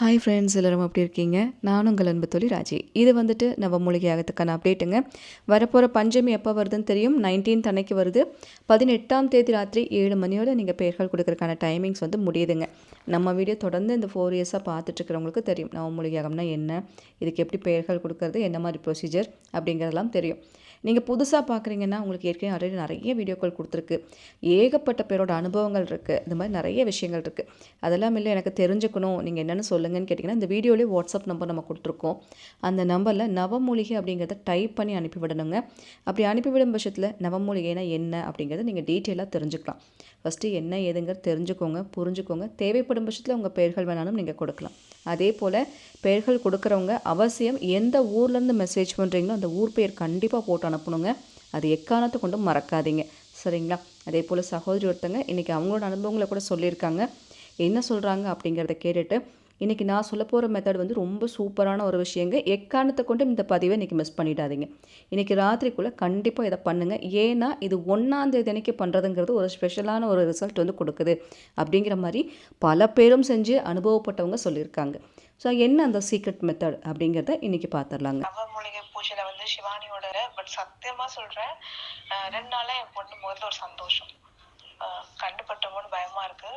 Hi friends எல்லோரும் எப்படி இருக்கீங்க? நானும் உங்கள் அன்பு தொழில் ராஜி. இது வந்துட்டு நம்ம மூலிகையாகத்துக்கான அப்டேட்டுங்க வரப்போகிற பஞ்சமி எப்போ வருதுன்னு தெரியும்? நைன்டீன்த் அன்னைக்கு வருது. பதினெட்டாம் தேதி ராத்திரி ஏழு மணியோட நீங்கள் பெயர்கள் கொடுக்கறதுக்கான டைமிங்ஸ் வந்து முடியுதுங்க. நம்ம வீடியோ தொடர்ந்து இந்த ஃபோர் இயர்ஸாக பார்த்துட்ருக்கிறவங்களுக்கு தெரியும். நவமூலிகை மூலிகையாகம்னா என்ன? இதுக்கு எப்படி பெயர்கள் கொடுக்கறது? என்ன மாதிரி ப்ரொசீஜர் அப்படிங்கிறதெல்லாம் தெரியும். நீங்கள் புதுசாக பார்க்குறீங்கன்னா உங்களுக்கு ஏற்கனவே ஆல்ரெடி நிறைய வீடியோக்கள் கொடுத்துருக்கு. ஏகப்பட்ட பேரோட அனுபவங்கள் இருக்குது இந்த மாதிரி நிறைய விஷயங்கள் இருக்குது அதெல்லாம் இல்லை எனக்கு தெரிஞ்சுக்கணும். நீங்கள் என்னென்னு சொல்லுங்கன்னு கேட்டிங்கன்னா இந்த வீடியோலேயே வாட்ஸ்அப் நம்பர் நம்ம கொடுத்துருக்கோம். அந்த நம்பரில் நவமூலிகை அப்படிங்கிறத டைப் பண்ணி அனுப்பிவிடணுங்க. அப்படி அனுப்பிவிடும் பட்சத்தில் நவமூலிகைனா என்ன அப்படிங்கிறத நீங்கள் டீட்டெயிலாக தெரிஞ்சுக்கலாம். ஃபஸ்ட்டு என்ன ஏதுங்கிறது தெரிஞ்சுக்கோங்க புரிஞ்சுக்கோங்க. தேவைப்படும் பட்சத்தில் உங்கள் பெயர்கள் வேணாலும் நீங்கள் கொடுக்கலாம். அதே போல் பெயர்கள் கொடுக்குறவங்க அவசியம் எந்த ஊர்லேருந்து மெசேஜ் பண்ணுறீங்களோ அந்த ஊர் பெயர் கண்டிப்பாக போட்டு அனுப்பணுங்க. அது எக்காரணத்தை கொண்டும் மறக்காதீங்க. சரிங்களா? அதே போல் சகோதரி ஒருத்தங்க இன்றைக்கி அவங்களோட அனுபவங்களை கூட சொல்லியிருக்காங்க. என்ன சொல்கிறாங்க அப்படிங்கிறத கேட்டுட்டு இன்றைக்கி நான் சொல்ல போகிற மெத்தட் வந்து ரொம்ப சூப்பரான ஒரு விஷயங்க. எக்காரணத்தை கொண்டு இந்த பதிவை இன்றைக்கி மிஸ் பண்ணிடாதீங்க. இன்றைக்கி ராத்திரிக்குள்ளே கண்டிப்பாக இதை பண்ணுங்கள் ஏன்னா இது ஒன்றாந்தேதி அன்றைக்கி பண்ணுறதுங்கிறது ஒரு ஸ்பெஷலான ஒரு ரிசல்ட் வந்து கொடுக்குது. அப்படிங்கிற மாதிரி பல பேரும் செஞ்சு அனுபவப்பட்டவங்க சொல்லியிருக்காங்க. ஸோ என்ன அந்த சீக்ரெட் மெத்தட் அப்படிங்கிறத இன்றைக்கி பார்த்துடலாங்க பூஜையில வந்து சிவானியோட பட் சத்தியமா சொல்றேன் ரெண்டு நாளா என் பொண்ணு முதல்ல ஒரு சந்தோஷம். கண்டுபட்டமோன்னு பயமா இருக்கு.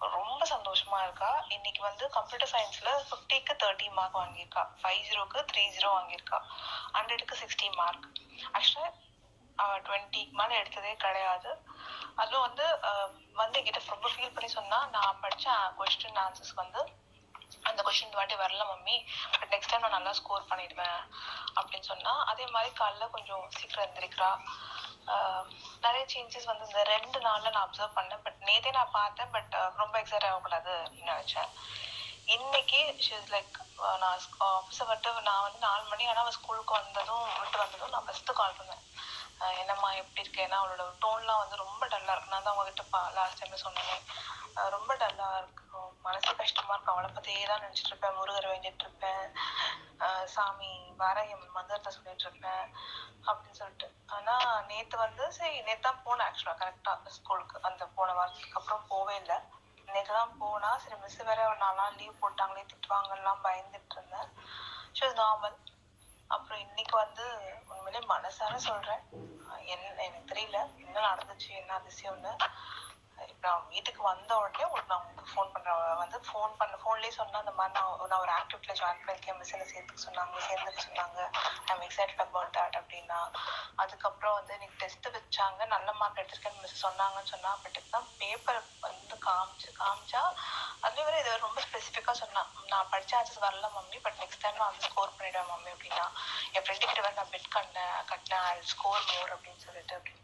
ரொம்ப சந்தோஷமா இருக்கா. இன்னைக்கு வந்து கம்ப்யூட்டர் சயின்ஸ்ல ஃபிஃப்டிக்கு தேர்ட்டி மார்க் வாங்கியிருக்கா. ஃபைவ் ஜீரோக்கு த்ரீ ஜீரோ வாங்கியிருக்கா. ஹண்ட்ரடுக்கு சிக்ஸ்டி மார்க் ஆக்சுவலா டுவெண்ட்டிக்கு மேலே எடுத்ததே கிடையாது. அதுவும் வந்து வந்து என்கிட்ட ரொம்ப ஃபீல் பண்ணி சொன்னா நான் படிச்ச கொஸ்டின் ஆன்சர்ஸ் வந்து அந்த கொஷின் இந்த வாட்டி வரல மம்மி. பட் நெக்ஸ்ட் டைம் நான் நல்லா ஸ்கோர் பண்ணிடுவேன் அப்படின்னு சொன்னா அதே மாதிரி காலைல கொஞ்சம் சீக்கிரம் எந்திரிக்கிறா நிறைய சேஞ்சஸ் வந்து இந்த ரெண்டு நாள்ல நான் அப்சர்வ் பண்ணேன். பட் நேத்தே நான் பார்த்தேன் பட் ரொம்ப எக்ஸைட் ஆகக்கூடாது அப்படின்னு நினைச்சேன். இன்னைக்கு ஷீஸ் லைக் நான் ஆஃபீஸை விட்டு நான் வந்து நாலு மணி ஆனால் அவள் ஸ்கூலுக்கு வந்ததும் விட்டு வந்ததும் நான் ஃபஸ்ட்டு கால் பண்ணேன். என்னம்மா எப்படி இருக்கு? ஏன்னா அவளோட டோன்லாம் வந்து ரொம்ப டல்லாக இருக்கு. நான் தான் உங்ககிட்ட லாஸ்ட் டைமே சொன்னேனே. ரொம்ப டல்லாக இருக்கும் மனசு கஷ்டமா இருக்கும் அவளை பத்தியே தான் நினைச்சிட்டு இருப்பேன். முருகர் வேண்டிட்டு இருப்பேன். ஆஹ் சாமி வர மந்திரத்தை சொல்லிட்டு இருப்பேன். அப்படின்னு சொல்லிட்டு. ஆனா நேத்து வந்து சரி நேத்து தான் போனேன் ஆக்சுவலா கரெக்டா ஸ்கூலுக்கு. அந்த போன வாரத்துக்கு அப்புறம் போவே இல்லை. நேத்து தான் போனா சரி மிஸ் வேற ஒரு லீவ் போட்டாங்களே திட்டுவாங்கலாம் பயந்துட்டு இருந்தேன். ஷோ நார்மல் அப்புறம் இன்னைக்கு வந்து உண்மையிலே மனசார சொல்றேன். என்ன எனக்கு தெரியல. என்ன நடந்துச்சு என்ன அதிசயம்னு. நான் வீட்டுக்கு வந்த உடனே உங்களுக்கு நான் உங்களுக்கு ஃபோன் பண்ணுறேன் வந்து ஃபோன் பண்ண ஃபோன்லேயே சொன்னேன் அந்த மாதிரி நான் நான் ஒரு ஆக்டிவிட்டில ஜாயின் பண்ணிருக்கேன் மிஸ்ஸில் சேர்த்துக்க சொன்னாங்க சேர்ந்துக்க சொன்னாங்க. ஐம் எக்ஸைட்டட் அபவுட் தட் அப்படின்னா. அதுக்கப்புறம் வந்து எனக்கு டெஸ்ட் வச்சாங்க. நல்ல மார்க் எடுத்திருக்கேன்னு மிஸ் சொன்னாங்கன்னு சொன்னால் பட் தான் பேப்பர் வந்து காமிச்சு காமிச்சா அதுவே வேற இது ரொம்ப ஸ்பெசிஃபிக்காக சொன்னான் நான் படித்த ஆன்சர்ஸ் வரல மம்மி பட் நெக்ஸ்ட் டைம் நான் வந்து ஸ்கோர் பண்ணிவிடுவேன் மம்மி அப்படின்னா. என் ஃப்ரெண்டு கிட்ட வேற நான் பெட் கட்டினேன் கட்டினேன் ஸ்கோர் மோர் அப்படின்னு சொல்லிட்டு அப்படின்னு.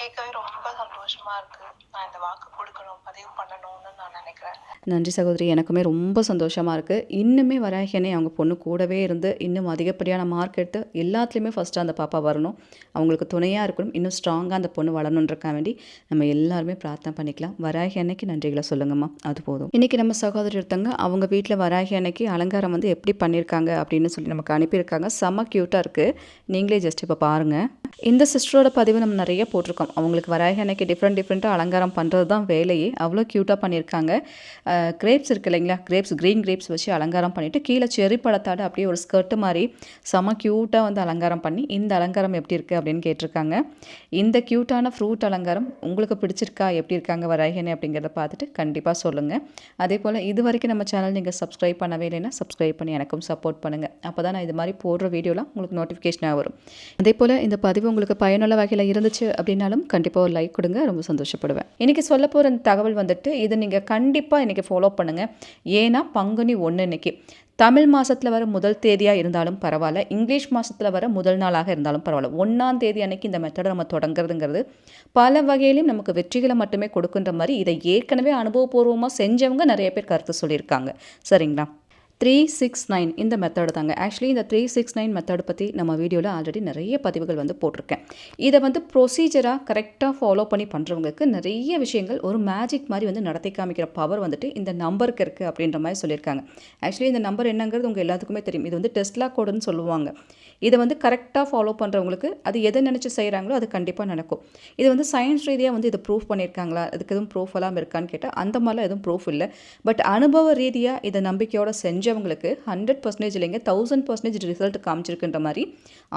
கேட்கவே ரொம்ப சந்தோஷமா இருக்கு. நான் இந்த வாக்கு கொடுக்கணும் பதிவு பண்ணணும்னு நான் நினைக்கிறேன். நன்றி சகோதரி. எனக்குமே ரொம்ப சந்தோஷமாக இருக்குது இன்னுமே வராகியனே அவங்க பொண்ணு கூடவே இருந்து இன்னும் அதிகப்படியான மார்க் எடுத்து எல்லாத்துலேயுமே ஃபஸ்ட்டு அந்த பாப்பா வரணும். அவங்களுக்கு துணையாக இருக்கணும். இன்னும் ஸ்ட்ராங்காக அந்த பொண்ணு வளரணுன்றக்கா வேண்டி நம்ம எல்லாருமே பிரார்த்தனை பண்ணிக்கலாம். வராகி அன்னைக்கு நன்றிகளை சொல்லுங்கம்மா. அது போதும். இன்றைக்கி நம்ம சகோதரி ஒருத்தங்க அவங்க வீட்டில் வராகி அன்னைக்கு அலங்காரம் வந்து எப்படி பண்ணியிருக்காங்க அப்படின்னு சொல்லி நமக்கு அனுப்பியிருக்காங்க. செம்ம க்யூட்டாக இருக்குது நீங்களே ஜஸ்ட் இப்போ பாருங்கள் இந்த சிஸ்டரோட பதிவு நம்ம நிறைய போட்டிருக்கோம். அவங்களுக்கு வராகி அன்னைக்கு டிஃப்ரெண்ட் டிஃப்ரெண்ட்டாக அலங்காரம் பண்ணுறது தான் வேலையே. அவ்வளோ க்யூட்டாக பண்ணியிருக்காங்க. கிரேப்ஸ் இருக்கு இல்லைங்களா? கிரேப்ஸ் க்ரீன் கிரேப்ஸ் வச்சு அலங்காரம் பண்ணிவிட்டு கீழே செரி பழத்தாடு அப்படியே ஒரு ஸ்கர்ட்டு மாதிரி செம க்யூட்டாக வந்து அலங்காரம் பண்ணி இந்த அலங்காரம் எப்படி இருக்குது அப்படின்னு கேட்டிருக்காங்க. இந்த க்யூட்டான ஃப்ரூட் அலங்காரம் உங்களுக்கு பிடிச்சிருக்கா? எப்படி இருக்காங்க வராகினே அப்படிங்கிறத பார்த்துட்டு கண்டிப்பாக சொல்லுங்கள் அதே போல் இது வரைக்கும் நம்ம சேனல் நீங்கள் சப்ஸ்கிரைப் பண்ணவே இல்லைன்னா சப்ஸ்கிரைப் பண்ணி எனக்கும் சப்போர்ட் பண்ணுங்கள் அப்போ தான் நான் இது மாதிரி போடுற வீடியோலாம் உங்களுக்கு நோட்டிஃபிகேஷனாக வரும். அதே போல் இந்த பதிவு உங்களுக்கு பயனுள்ள வகையில் இருந்துச்சு அப்படின்னாலும் கண்டிப்பாக ஒரு லைக் கொடுங்க. ரொம்ப சந்தோஷப்படுவேன். இன்றைக்கி சொல்ல போகிற அந்த தகவல் வந்துட்டு இது நீங்கள் கண்டிப்பாக இன்றைக்கி ஃபாலோ பண்ணுங்கள் ஏன்னா பங்குனி ஒன்று இன்னைக்கு. தமிழ் மாதத்தில் வர முதல் தேதியாக இருந்தாலும் பரவாயில்ல. இங்கிலீஷ் மாதத்தில் வர முதல் நாளாக இருந்தாலும் பரவாயில்ல. ஒன்றாம் தேதி அன்னைக்கு இந்த மெத்தடை நம்ம தொடங்குறதுங்கிறது பல வகையிலையும் நமக்கு வெற்றிகளை மட்டுமே கொடுக்குன்ற மாதிரி இதை ஏற்கனவே அனுபவபூர்வமாக செஞ்சவங்க நிறைய பேர் கருத்து சொல்லியிருக்காங்க. சரிங்களா? த்ரீ சிக்ஸ் நைன் இந்த மெத்தடு தாங்க. ஆக்சுவலி இந்த த்ரீ சிக்ஸ் நைன் மெத்தட் பற்றி நம்ம வீடியோவில் ஆல்ரெடி நிறைய பதிவுகள் வந்து போட்டிருக்கேன். இதை வந்து ப்ரொசீஜராக கரெக்டாக ஃபாலோ பண்ணி பண்ணுறவங்களுக்கு நிறைய விஷயங்கள் ஒரு மேஜிக் மாதிரி வந்து நடத்தி காமிக்கிற பவர் வந்துட்டு இந்த நம்பருக்கு இருக்குது அப்படின்ற மாதிரி சொல்லியிருக்காங்க. ஆக்சுவலி இந்த நம்பர் என்னங்கிறது உங்கள் எல்லாத்துக்குமே தெரியும். இது வந்து டெஸ்ட்லா கோடுன்னு சொல்லுவாங்க. இதை வந்து கரெக்டாக ஃபாலோ பண்ணுறவங்களுக்கு அது எதை நினச்சி செய்கிறாங்களோ அது கண்டிப்பாக நடக்கும். இது வந்து சயின்ஸ் ரீதியாக வந்து இதை ப்ரூஃப் பண்ணியிருக்காங்களா? அதுக்கு எதுவும் ப்ரூஃப் எல்லாம் இருக்கான்னு கேட்டால் அந்த மாதிரிலாம் எதுவும் ப்ரூஃப் இல்லை. பட் அனுபவ ரீதியாக இதை நம்பிக்கையோடு செஞ்சவங்களுக்கு ஹண்ட்ரட் பர்சன்டேஜ் இல்லைங்க தௌசண்ட் பர்சன்டேஜ் ரிசல்ட் காமிச்சிருக்குன்ற மாதிரி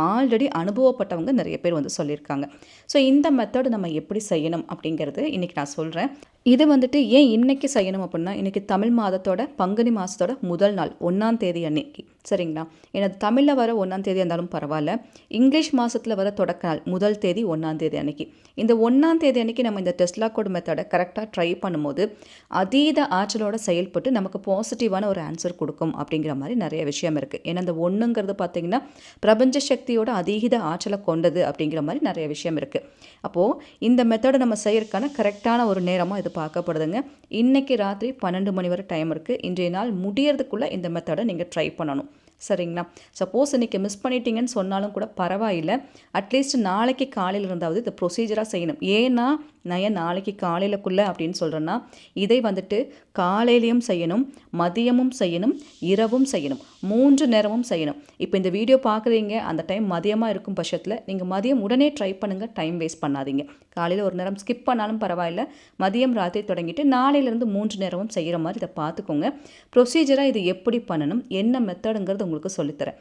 ஆல்ரெடி அனுபவப்பட்டவங்க நிறைய பேர் வந்து சொல்லியிருக்காங்க. ஸோ இந்த மெத்தட் நம்ம எப்படி செய்யணும் அப்படிங்கிறது இன்றைக்கி நான் சொல்கிறேன் இது வந்துட்டு ஏன் இன்னைக்கு செய்யணும் அப்படின்னா இன்றைக்கி தமிழ் மாதத்தோட பங்குனி மாதத்தோட முதல் நாள் ஒன்றாம் தேதி அன்னைக்கு. சரிங்களா? ஏன்னா தமிழில் வர ஒன்றாம் தேதி இருந்தாலும் பரவாயில்ல. இங்கிலீஷ் மாதத்தில் வர தொடக்க நாள் முதல் தேதி ஒன்றாம் தேதி அன்னைக்கு. இந்த ஒன்றாம் தேதி அன்னைக்கு நம்ம இந்த டெஸ்லா கோட் மெத்தடை கரெக்டாக ட்ரை பண்ணும்போது அதீத ஆற்றலோட செயல்பட்டு நமக்கு பாசிட்டிவான ஒரு ஆன்சர் கொடுக்கும் அப்படிங்கிற மாதிரி நிறைய விஷயம் இருக்குது ஏன்னா இந்த ஒன்றுங்கிறது பார்த்திங்கன்னா பிரபஞ்ச சக்தியோட அதீத ஆற்றலை கொண்டது அப்படிங்கிற மாதிரி நிறைய விஷயம் இருக்குது அப்போது இந்த மெத்தடை நம்ம செய்யறதுக்கான கரெக்டான ஒரு நேரமாக இது பார்க்கப்படுதுங்க. இன்றைக்கி ராத்திரி பன்னெண்டு மணி வரை டைம் இருக்குது இன்றைய நாள் முடியறதுக்குள்ளே இந்த மெத்தடை நீங்கள் ட்ரை பண்ணணும். சரிங்களா? சப்போஸ் இன்றைக்கி மிஸ் பண்ணிட்டீங்கன்னு சொன்னாலும் கூட பரவாயில்லை. அட்லீஸ்ட் நாளைக்கு காலையில் இருந்தாவது இந்த ப்ரொசீஜராக செய்யணும். ஏன்னா நான் ஏன் நாளைக்கு காலையிலக்குள்ளே அப்படின்னு சொல்கிறேன்னா இதை வந்துட்டு காலையிலையும் செய்யணும் மதியமும் செய்யணும் இரவும் செய்யணும் மூன்று நேரமும் செய்யணும். இப்போ இந்த வீடியோ பார்க்குறீங்க அந்த டைம் மதியமாக இருக்கும் பட்சத்தில் நீங்கள் மதியம் உடனே ட்ரை பண்ணுங்கள் டைம் வேஸ்ட் பண்ணாதீங்க. காலையில் ஒரு நேரம் ஸ்கிப் பண்ணாலும் பரவாயில்ல மதியம் ராத்திரி தொடங்கிட்டு நாளையிலேருந்து மூன்று நேரமும் செய்கிற மாதிரி இதை பார்த்துக்கோங்க ப்ரொசீஜராக இது எப்படி பண்ணணும் என்ன மெத்தடுங்கிறது உங்களுக்கு சொல்லித்தரேன்.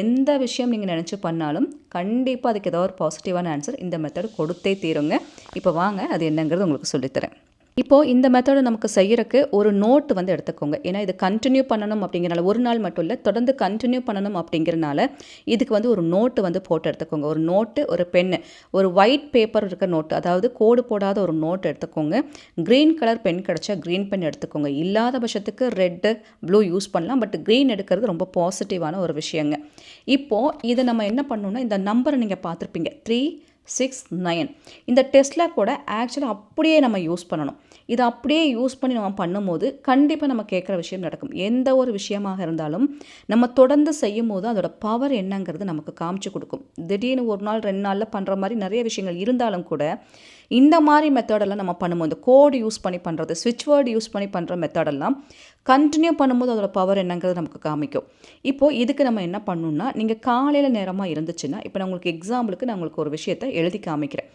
எந்த விஷயம் நீங்கள் நினச்சி பண்ணாலும் கண்டிப்பாக அதுக்கு ஏதாவது ஒரு பாசிட்டிவான ஆன்சர் இந்த மெத்தடு கொடுத்தே தீருங்க. இப்போ வாங்க அது என்னங்கிறது உங்களுக்கு சொல்லித்தரேன். இப்போது இந்த மெத்தடை நமக்கு செய்கிறக்கு ஒரு நோட்டு வந்து எடுத்துக்கோங்க. ஏன்னா இது கண்டினியூ பண்ணணும் அப்படிங்கிறனால ஒரு நாள் மட்டும் இல்லை தொடர்ந்து கண்டினியூ பண்ணணும் அப்படிங்கிறனால இதுக்கு வந்து ஒரு நோட்டு வந்து போட்டு எடுத்துக்கோங்க. ஒரு நோட்டு ஒரு பென்னு ஒரு ஒயிட் பேப்பர் இருக்க நோட்டு அதாவது கோடு போடாத ஒரு நோட் எடுத்துக்கோங்க. க்ரீன் கலர் பென் கிடச்சா க்ரீன் பென் எடுத்துக்கோங்க. இல்லாத பட்சத்துக்கு ரெட்டு ப்ளூ யூஸ் பண்ணலாம். பட் க்ரீன் எடுக்கிறது ரொம்ப பாசிட்டிவான ஒரு விஷயங்க. இப்போது இதை நம்ம என்ன பண்ணணும்னா இந்த நம்பரை நீங்கள் பார்த்துருப்பீங்க. Three six nine. இந்த டெஸ்ட்டில் கூட ஆக்சுவலாக அப்படியே நம்ம யூஸ் பண்ணணும். இதை அப்படியே யூஸ் பண்ணி நம்ம பண்ணும்போது கண்டிப்பாக நம்ம கேட்குற விஷயம் நடக்கும். எந்த ஒரு விஷயமாக இருந்தாலும் நம்ம தொடர்ந்து செய்யும் போது அதோட பவர் என்னங்கிறது நமக்கு காமிச்சு கொடுக்கும். திடீர்னு ஒரு நாள் ரெண்டு நாளில் பண்ணுற மாதிரி நிறைய விஷயங்கள் இருந்தாலும் கூட இந்த மாதிரி மெத்தடெல்லாம் நம்ம பண்ணும்போது கோடு யூஸ் பண்ணி பண்ணுறது ஸ்விட்ச் வேர்டு யூஸ் பண்ணி பண்ணுற மெத்தடெல்லாம் கண்டினியூ பண்ணும்போது அதோட பவர் என்னங்கிறது நமக்கு காமிக்கும். இப்போது இதுக்கு நம்ம என்ன பண்ணணும்னா நீங்கள் காலையில் நேரமாக இருந்துச்சுன்னா இப்போ நான் உங்களுக்கு எக்ஸாம்பிளுக்கு நான் உங்களுக்கு ஒரு விஷயத்தை எழுதி காமிக்கிறேன்.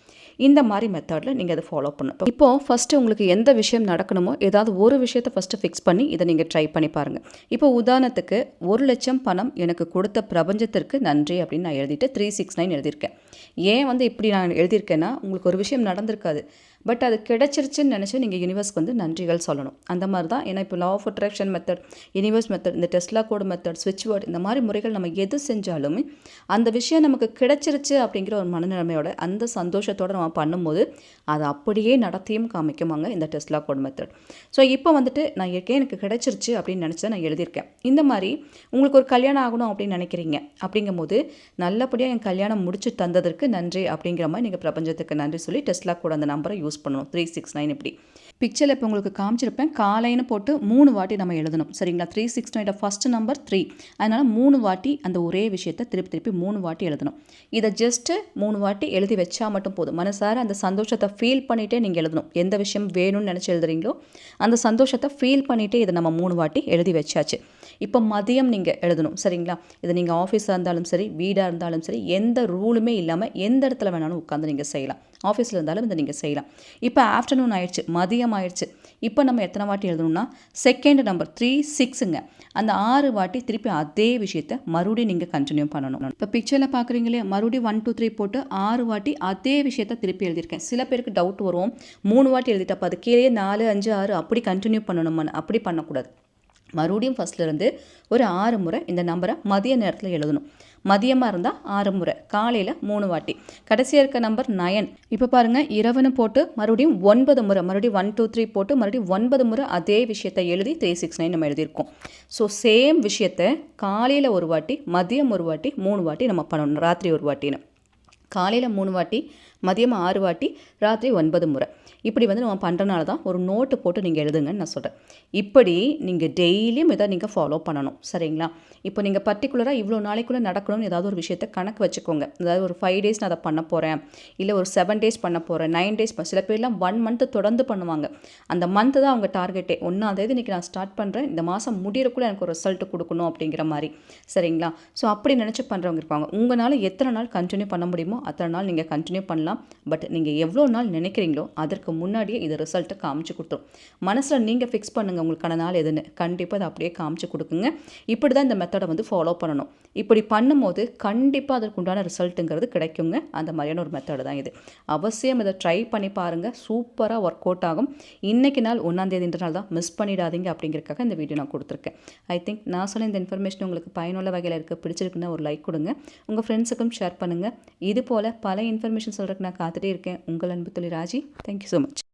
இந்த மாதிரி மெத்தடில் நீங்கள் அதை ஃபாலோ பண்ணணும். இப்போது ஃபஸ்ட்டு உங்களுக்கு எந்த விஷயம் நடக்கணுமோ ஏதாவது ஒரு விஷயத்தை ஃபஸ்ட்டு ஃபிக்ஸ் பண்ணி இதை நீங்கள் ட்ரை பண்ணி பாருங்கள் இப்போ உதாரணத்துக்கு ஒரு லட்சம் பணம் எனக்கு கொடுத்த பிரபஞ்சத்திற்கு நன்றி அப்படின்னு நான் எழுதிட்டு த்ரீ சிக்ஸ் நைன் எழுதியிருக்கேன். ஏன் வந்து இப்படி நான் எழுதியிருக்கேன்னா உங்களுக்கு ஒரு விஷயம் நடந்திருக்காது. பட் அது கிடச்சிருச்சுன்னு நினச்சி நீங்கள் யூனிவர்ஸ்க்கு வந்து நன்றிகள் சொல்லணும். அந்த மாதிரி தான் ஏன்னா இப்போ law of attraction method universe method இந்த டெஸ்லா கோடு மெத்தட் ஸ்விட்ச் வேர்டு இந்த மாதிரி முறைகள் நம்ம எது செஞ்சாலுமே அந்த விஷயம் நமக்கு கிடைச்சிருச்சு அப்படிங்கிற ஒரு மனநிலைமையோட அந்த சந்தோஷத்தோடு நம்ம பண்ணும்போது அதை அப்படியே நடத்தியும் காமிக்குமாங்க இந்த டெஸ்லா கோட் மெத்தட் ஸோ இப்போ வந்துட்டு நான் ஏற்கனவே எனக்கு கிடச்சிருச்சு அப்படின்னு நினச்சி நான் எழுதியிருக்கேன். இந்த மாதிரி உங்களுக்கு ஒரு கல்யாணம் ஆகணும் அப்படின்னு நினைக்கிறீங்க அப்படிங்கும்போது நல்லபடியாக என் கல்யாணம் முடிச்சு தந்ததற்கு நன்றி அப்படிங்கிற மாதிரி நீங்கள் பிரபஞ்சத்துக்கு நன்றி சொல்லி டெஸ்லா கோடு அந்த நம்பரை யூஸ் பண்ணணும். த்ரீ சிக்ஸ் நைன் இப்படி. பிக்சரில் இப்போ உங்களுக்கு காமிச்சிருப்பேன். காலைன்னு போட்டு மூணு வாட்டி நம்ம எழுதணும். சரிங்களா? Three six nine first number three அதனால் மூணு வாட்டி அந்த ஒரே விஷயத்தை திருப்பி திருப்பி மூணு வாட்டி எழுதணும். இதை ஜஸ்ட்டு மூணு வாட்டி எழுதி வச்சா மட்டும் போதும். மனசார அந்த சந்தோஷத்தை ஃபீல் பண்ணிகிட்டே நீங்கள் எழுதணும். எந்த விஷயம் வேணும்னு நினச்சி எழுதுறீங்களோ அந்த சந்தோஷத்தை ஃபீல் பண்ணிகிட்டே இதை நம்ம மூணு வாட்டி எழுதி வச்சாச்சு. இப்போ மதியம் நீங்கள் எழுதணும் சரிங்களா? இது நீங்கள் ஆஃபீஸாக இருந்தாலும் சரி வீடாக இருந்தாலும் சரி எந்த ரூலுமே இல்லாமல் எந்த இடத்துல வேணாலும் உட்காந்து நீங்கள் செய்யலாம். ஆஃபீஸில் இருந்தாலும் இதை நீங்கள் செய்யலாம். இப்போ ஆஃப்டர்நூன் ஆயிடுச்சு மதியம் ஆயிடுச்சு. இப்போ நம்ம எத்தனை வாட்டி எழுதணும்னா செகண்ட் நம்பர் த்ரீ சிக்ஸுங்க அந்த ஆறு வாட்டி திருப்பி அதே விஷயத்த மறுபடியும் நீங்கள் கண்டினியூ பண்ணணும். இப்போ பிக்சரில் பார்க்குறீங்களே மறுபடியும் ஒன் டூ த்ரீ போட்டு ஆறு வாட்டி அதே விஷயத்த திருப்பி எழுதியிருக்கேன். சில பேருக்கு டவுட் வரும். மூணு வாட்டி எழுதிட்டப்போ அது கீழே நாலு அஞ்சு ஆறு அப்படி கண்டினியூ பண்ணணும் அப்படி பண்ணக்கூடாது. மறுபடியும் ஃபஸ்ட்லேருந்து ஒரு ஆறு முறை இந்த நம்பரை மதிய நேரத்தில் எழுதணும். மதியமாக இருந்தால் ஆறு முறை காலையில் மூணு வாட்டி. கடைசியாக இருக்க நம்பர் நயன் இப்போ பாருங்கள் இரவுன்னு போட்டு மறுபடியும் ஒன்பது முறை மறுபடியும் ஒன் டூ த்ரீ போட்டு மறுபடியும் ஒன்பது முறை அதே விஷயத்தை எழுதி த்ரீ சிக்ஸ் நைன் நம்ம எழுதியிருக்கோம். ஸோ சேம் விஷயத்தை காலையில் ஒரு வாட்டி மதியம் ஒரு வாட்டி மூணு வாட்டி நம்ம பண்ணணும் ராத்திரி ஒரு வாட்டின்னு. காலையில் மூணு வாட்டி மதியம் ஆறு வாட்டி ராத்திரி ஒன்பது முறை. இப்படி வந்து நம்ம பண்ணுறனால தான் ஒரு நோட்டு போட்டு நீங்கள் எழுதுங்கன்னு நான் சொல்கிறேன் இப்படி நீங்கள் டெய்லியும் இதை நீங்கள் ஃபாலோ பண்ணணும். சரிங்களா? இப்போ நீங்கள் பர்டிகுலராக இவ்வளோ நாளைக்குள்ளே நடக்கணும்னு ஏதாவது ஒரு விஷயத்தை கணக்கு வச்சுக்கோங்க. அதாவது ஒரு ஃபைவ் டேஸ் நான் அதை பண்ண போகிறேன் இல்லை ஒரு செவன் டேஸ் பண்ண போகிறேன் நைன் டேஸ் சில பேர்லாம் ஒன் மந்த்து தொடர்ந்து பண்ணுவாங்க. அந்த மந்த்து தான் அவங்க டார்கெட்டே ஒன்றாந்தேதி இன்றைக்கி நான் ஸ்டார்ட் பண்ணுறேன் இந்த மாதம் முடியறக்குள்ளே எனக்கு ஒரு ரிசல்ட் கொடுக்கணும் அப்படிங்கிற மாதிரி. சரிங்களா? ஸோ அப்படி நினச்சி பண்ணுறவங்க இருப்பாங்க. உங்களால் எத்தனை நாள் கண்டினியூ பண்ண முடியுமோ அத்தனை நாள் நீங்கள் கண்டினியூ பண்ணலாம். பட் நீங்கள் எவ்வளோ நாள் நினைக்கிறீங்களோ அதற்கு முன்னாடியே இது ரிசல்ட்டை காமிச்சு கொடுத்துரும். மனசில் நீங்கள் ஃபிக்ஸ் பண்ணுங்கள் உங்களுக்கான நாள் எதுன்னு. கண்டிப்பாக அதை அப்படியே காமிச்சு கொடுக்குங்க. இப்படி தான் இந்த மெத்தடை வந்து ஃபாலோ பண்ணணும். இப்படி பண்ணும்போது கண்டிப்பாக அதற்கு உண்டான ரிசல்ட்டுங்கிறது கிடைக்குங்க. அந்த மாதிரியான ஒரு மெத்தடு தான் இது. அவசியம் இதை ட்ரை பண்ணி பாருங்கள் சூப்பராக ஒர்க் அவுட் ஆகும். இன்றைக்கி நாள் ஒன்றாந்தேதின்ற நாள் தான் மிஸ் பண்ணிடாதீங்க அப்படிங்கிறக்காக இந்த வீடியோ நான் கொடுத்துருக்கேன். ஐ திங்க் நான் சொன்ன இந்த இன்ஃபர்மேஷன் உங்களுக்கு பயனுள்ள வகையில் இருக்குது பிடிச்சிருக்குன்னா ஒரு லைக் கொடுங்க. உங்கள் ஃப்ரெண்ட்ஸுக்கும் ஷேர் பண்ணுங்கள் இது போல் பல இன்ஃபர்மேஷன் சொல்கிறதுக்கு நான் காத்துகிட்டே இருக்கேன். உங்கள் அன்பு தொழில் Raji. Thank you so so much.